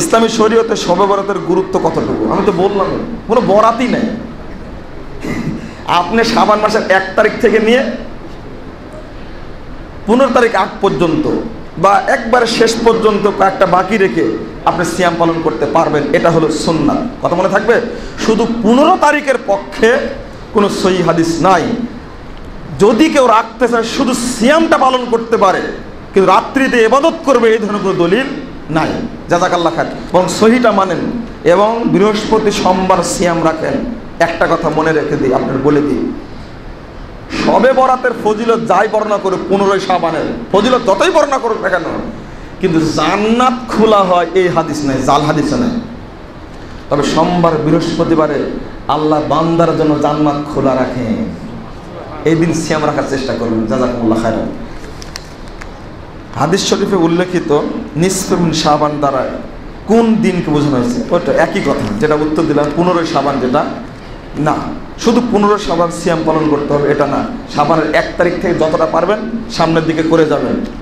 ইসলামী শরীয়তে শবে বরাতের গুরুত্ব কতটুকু? আমি তো বললাম, কোনো বরাতই নেই। আপনি সাবান মাসের এক তারিখ থেকে নিয়ে পনেরো তারিখ আগ পর্যন্ত বা একবারে শেষ পর্যন্ত কয়েকটা বাকি রেখে আপনি সিয়াম পালন করতে পারবেন, এটা হলো সুন্নাত। কথা মনে থাকবে? শুধু পনেরো তারিখের পক্ষে কোনো সহি হাদিস নাই। যদি কেউ রাখতে চায়, শুধু সিয়ামটা পালন করতে পারে, কিন্তু রাত্রিতে এবাদত করবে, এই ধরনের কোনো দলিল নাই। জাজাকাল্লা খান এবং সহিটা মানেন এবং বৃহস্পতি সোমবার সিয়াম রাখেন। একটা কথা মনে রেখে দিই, আপনার বলে দিই। সবে বরাতের ফজিলত যাই বর্ণনা করুক, পনেরোই সাবানের ফজিলত যতই বর্ণনা করুক না কেন, কিন্তু জান্নাত খোলা হয় এই হাদিস নাই, জাল হাদিসে নাই। তবে সোমবার, বৃহস্পতিবারে আল্লাহ বান্দার জন্য জান্নাত খোলা রাখেন। এই দিন সিয়াম রাখার চেষ্টা করবেন জাজাকুল্লাহ খায়রান হাদিস শরীফে উল্লেখিত নিসফেমিন সাবান দ্বারা কোন দিনকে বোঝানো হয়েছে? ওইটা একই কথা। যেটা উত্তর দিলাম, পনেরোই সাবান যেটা। না, শুধু পনেরো সাবান সিয়াম পালন করতে হবে, এটা না। সাবানের এক তারিখ থেকে যতটা পারবেন, সামনের দিকে করে যাবেন।